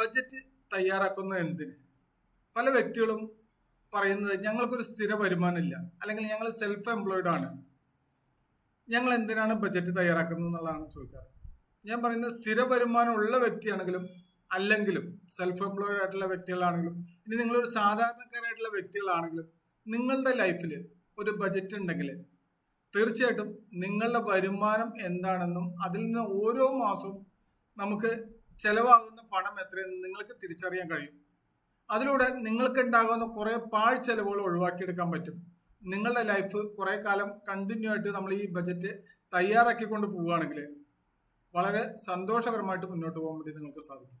Budget തയ്യാറാക്കുന്ന എന്തിന്? പല വ്യക്തികളും പറയുന്നത് ഞങ്ങൾക്കൊരു സ്ഥിര വരുമാനമില്ല. അല്ലെങ്കിൽ ഞങ്ങൾ സെൽഫ് എംപ്ലോയിഡ് ആണ്. ഞങ്ങൾ എന്തിനാണ് ബഡ്ജറ്റ് തയ്യാറാക്കുന്നത് എന്നുള്ളതാണ് ചോദിക്കാറ്. ഞാൻ പറയുന്നത് സ്ഥിര വരുമാനം ഉള്ള വ്യക്തിയാണെങ്കിലും അല്ലെങ്കിലും സെൽഫ് എംപ്ലോയിഡ് ആയിട്ടുള്ള വ്യക്തികളാണെങ്കിലും ഇനി നിങ്ങളൊരു സാധാരണക്കാരായിട്ടുള്ള വ്യക്തികളാണെങ്കിലും നിങ്ങളുടെ ലൈഫിൽ ഒരു ബജറ്റ് ഉണ്ടെങ്കിൽ തീർച്ചയായിട്ടും നിങ്ങളുടെ വരുമാനം എന്താണെന്നും അതിൽ നിന്ന് ഓരോ മാസവും നമുക്ക് ചെലവാകുന്ന പണം എത്രയെന്ന് നിങ്ങൾക്ക് തിരിച്ചറിയാൻ കഴിയും. അതിലൂടെ നിങ്ങൾക്ക് ഉണ്ടാകുന്ന കുറേ പാഴ് ചെലവുകൾ ഒഴിവാക്കിയെടുക്കാൻ പറ്റും. നിങ്ങളുടെ ലൈഫ് കുറേ കാലം കണ്ടിന്യൂ ആയിട്ട് നമ്മൾ ഈ ബജറ്റ് തയ്യാറാക്കിക്കൊണ്ട് പോവുകയാണെങ്കിൽ വളരെ സന്തോഷകരമായിട്ട് മുന്നോട്ട് പോകാൻ വേണ്ടി നിങ്ങൾക്ക് സാധിക്കും.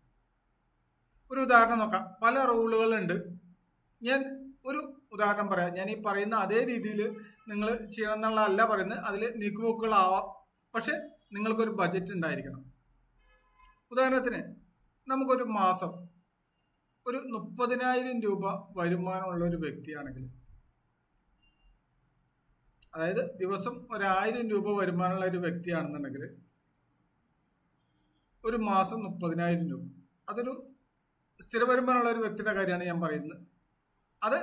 ഒരു ഉദാഹരണം നോക്കാം. പല റൂളുകളുണ്ട് ഞാൻ ഒരു ഉദാഹരണം പറയാം. ഞാൻ ഈ പറയുന്ന അതേ രീതിയിൽ നിങ്ങൾ ചെയ്യണം എന്നുള്ളതല്ല പറയുന്നത്. അതിൽ നീക്കുപോക്കുകളാവാം. പക്ഷെ നിങ്ങൾക്കൊരു ബജറ്റ് ഉണ്ടായിരിക്കണം. ഉദാഹരണത്തിന് നമുക്കൊരു മാസം ഒരു മുപ്പതിനായിരം രൂപ വരുമാനമുള്ള ഒരു വ്യക്തിയാണെങ്കിൽ അതായത് ദിവസം ഒരായിരം രൂപ വരുമാനമുള്ള ഒരു വ്യക്തിയാണെന്നുണ്ടെങ്കിൽ ഒരു മാസം മുപ്പതിനായിരം രൂപ. അതൊരു സ്ഥിര വരുമാനമുള്ള ഒരു വ്യക്തിയുടെ കാര്യമാണ് ഞാൻ പറയുന്നത്. അത്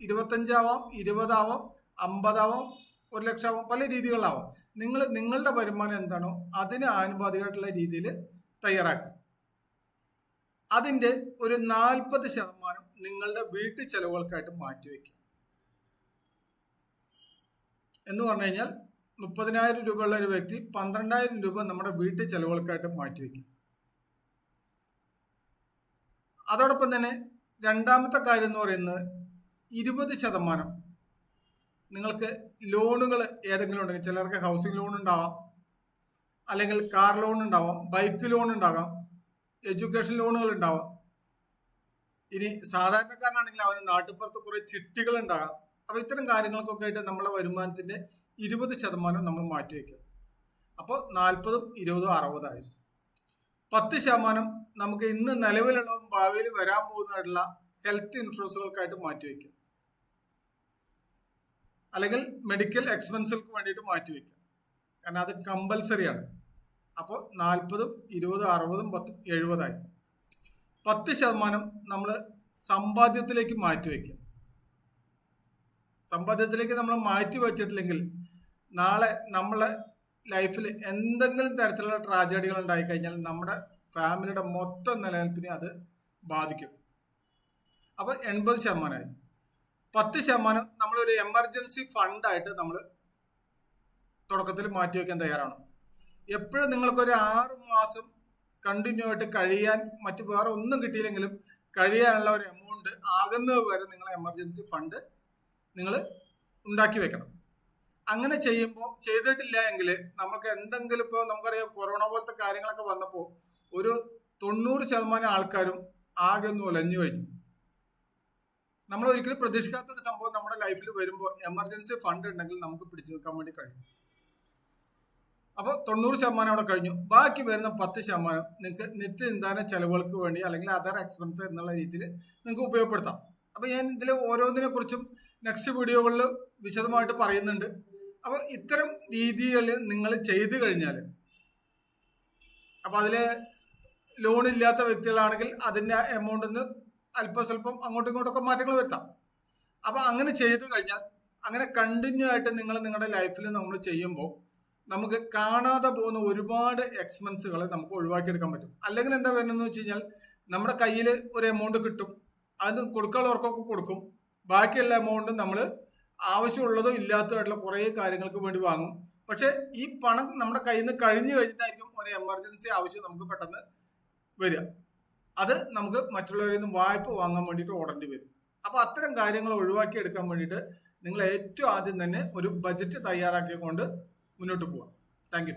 ഇരുപത്തഞ്ചാവാം ഇരുപതാവാം അമ്പതാവാം ഒരു ലക്ഷമാവാം പല രീതികളിലാവാം. നിങ്ങൾ നിങ്ങളുടെ വരുമാനം എന്താണോ അതിന് ആനുപാതികമായിട്ടുള്ള രീതിയിൽ തയ്യാറാക്കുക. അതിന്റെ ഒരു നാൽപ്പത് ശതമാനം നിങ്ങളുടെ വീട്ടു ചെലവുകൾക്കായിട്ട് മാറ്റിവെക്കുക എന്ന് പറഞ്ഞു കഴിഞ്ഞാൽ മുപ്പതിനായിരം ഉള്ള ഒരു വ്യക്തി പന്ത്രണ്ടായിരം രൂപ നമ്മുടെ വീട്ടു ചെലവുകൾക്കായിട്ട് മാറ്റിവെക്കും അതോടൊപ്പം തന്നെ രണ്ടാമത്തെ കാര്യം എന്ന് പറയുന്നത് ഇരുപത് ശതമാനം നിങ്ങൾക്ക് ലോണുകൾ ഏതെങ്കിലും ഉണ്ടെങ്കിൽ ചിലർക്ക് ഹൗസിംഗ് ലോൺ ഉണ്ടാവാം അല്ലെങ്കിൽ കാർ ലോൺ ഉണ്ടാവാം ബൈക്ക് ലോൺ ഉണ്ടാകാം എഡ്യൂക്കേഷൻ ലോണുകൾ ഉണ്ടാവാം. ഇനി സാധാരണക്കാരനാണെങ്കിൽ അവന് നാട്ടുപുറത്ത് കുറേ ചിട്ടികൾ ഉണ്ടാകാം. അപ്പൊ ഇത്തരം കാര്യങ്ങൾക്കൊക്കെ ആയിട്ട് നമ്മളെ വരുമാനത്തിന്റെ ഇരുപത് ശതമാനം നമ്മൾ മാറ്റിവെക്കും അപ്പോൾ നാൽപ്പതും ഇരുപതും അറുപതായി പത്ത് ശതമാനം നമുക്ക് ഇന്ന് നിലവിലുള്ളതും ഭാവിയിൽ വരാൻ പോകുന്നതായിട്ടുള്ള ഹെൽത്ത് ഇൻഷുറൻസുകൾക്കായിട്ട് മാറ്റിവെക്കും അല്ലെങ്കിൽ മെഡിക്കൽ എക്സ്പെൻസുകൾക്ക് വേണ്ടിയിട്ട് മാറ്റി മാറ്റിവെക്കും കാരണം അത് കമ്പൽസറിയാണ് അപ്പോൾ നാൽപ്പതും ഇരുപതും അറുപതും പത്ത് എഴുപതായി. പത്ത് ശതമാനം നമ്മൾ സമ്പാദ്യത്തിലേക്ക് മാറ്റി മാറ്റിവെക്കും സമ്പാദ്യത്തിലേക്ക് നമ്മൾ മാറ്റി വെച്ചിട്ടില്ലെങ്കിൽ നാളെ നമ്മളെ ലൈഫിൽ എന്തെങ്കിലും തരത്തിലുള്ള ട്രാജഡികൾ ഉണ്ടായി കഴിഞ്ഞാൽ നമ്മുടെ ഫാമിലിയുടെ മൊത്തം നിലനിൽപ്പിനെ അത് ബാധിക്കും. അപ്പോൾ എൺപത് ശതമാനമായി. പത്ത് ശതമാനം നമ്മളൊരു എമർജൻസി ഫണ്ടായിട്ട് നമ്മൾ തുടക്കത്തിൽ മാറ്റി വയ്ക്കാൻ തയ്യാറാണ്. എപ്പോഴും നിങ്ങൾക്കൊരു ആറ് മാസം കണ്ടിന്യൂ ആയിട്ട് കഴിയാൻ മറ്റു വേറെ ഒന്നും കിട്ടിയില്ലെങ്കിലും കഴിയാനുള്ള ഒരു എമൗണ്ട് ആകുന്നത് വരെ നിങ്ങൾ എമർജൻസി ഫണ്ട് നിങ്ങൾ ഉണ്ടാക്കി വെക്കണം. അങ്ങനെ ചെയ്യുമ്പോൾ ചെയ്തിട്ടില്ല എങ്കിൽ നമുക്ക് എന്തെങ്കിലും ഇപ്പോൾ നമുക്കറിയാം കൊറോണ പോലത്തെ കാര്യങ്ങളൊക്കെ വന്നപ്പോൾ ഒരു തൊണ്ണൂറ് ശതമാനം ആൾക്കാരും ആകെ ഒന്ന് ഒലഞ്ഞു കഴിഞ്ഞു. നമ്മൾ ഒരിക്കലും പ്രതീക്ഷിക്കാത്ത ഒരു സംഭവം നമ്മുടെ ലൈഫിൽ വരുമ്പോൾ എമർജൻസി ഫണ്ട് ഉണ്ടെങ്കിൽ നമുക്ക് പിടിച്ചു നിൽക്കാൻ വേണ്ടി കഴിയും. അപ്പോൾ തൊണ്ണൂറ് ശതമാനം അവിടെ കഴിഞ്ഞു. ബാക്കി വരുന്ന പത്ത് ശതമാനം നിങ്ങൾക്ക് നിത്യനിന്താന ചെലവുകൾക്ക് വേണ്ടി അല്ലെങ്കിൽ അതർ എക്സ്പെൻസ് എന്നുള്ള രീതിയിൽ നിങ്ങൾക്ക് ഉപയോഗപ്പെടുത്താം. അപ്പോൾ ഞാൻ ഇതിൽ ഓരോന്നിനെ കുറിച്ചും നെക്സ്റ്റ് വീഡിയോകളിൽ വിശദമായിട്ട് പറയുന്നുണ്ട്. അപ്പോൾ ഇത്തരം രീതിയിൽ നിങ്ങൾ ചെയ്തു കഴിഞ്ഞാൽ അപ്പോൾ അതിൽ ലോൺ ഇല്ലാത്ത വ്യക്തികളാണെങ്കിൽ അതിന്റെ എമൗണ്ടിൽ നിന്ന് അല്പസ്വല്പം അങ്ങോട്ടും ഇങ്ങോട്ടൊക്കെ മാറ്റങ്ങൾ വരുത്താം. അപ്പോൾ അങ്ങനെ ചെയ്തു കഴിഞ്ഞാൽ അങ്ങനെ കണ്ടിന്യൂ ആയിട്ട് നിങ്ങൾ നിങ്ങളുടെ ലൈഫിൽ നമ്മൾ ചെയ്യുമ്പോൾ നമുക്ക് കാണാതെ പോകുന്ന ഒരുപാട് എക്സ്പെൻസുകൾ നമുക്ക് ഒഴിവാക്കിയെടുക്കാൻ പറ്റും. അല്ലെങ്കിൽ എന്താ വരുന്നതെന്ന് വെച്ച് കഴിഞ്ഞാൽ നമ്മുടെ കയ്യിൽ ഒരു എമൗണ്ട് കിട്ടും. അത് കൊടുക്കാനുള്ളവർക്കൊക്കെ കൊടുക്കും. ബാക്കിയുള്ള എമൗണ്ടും നമ്മൾ ആവശ്യമുള്ളതോ ഇല്ലാത്തതായിട്ടുള്ള കുറേ കാര്യങ്ങൾക്ക് വേണ്ടി വാങ്ങും. പക്ഷേ ഈ പണം നമ്മുടെ കയ്യിൽ നിന്ന് കഴിഞ്ഞു കഴിഞ്ഞിട്ടായിരിക്കും ഒരു എമർജൻസി ആവശ്യം നമുക്ക് പെട്ടെന്ന് വരിക. അത് നമുക്ക് മറ്റുള്ളവരിൽ നിന്നും വായ്പ വാങ്ങാൻ വേണ്ടിയിട്ട് ഓടേണ്ടി വരും. അപ്പോൾ അത്തരം കാര്യങ്ങൾ ഒഴിവാക്കി എടുക്കാൻ വേണ്ടിയിട്ട് നിങ്ങൾ ഏറ്റവും ആദ്യം തന്നെ ഒരു ബജറ്റ് തയ്യാറാക്കിക്കൊണ്ട് മുന്നോട്ട് പോവാം. താങ്ക്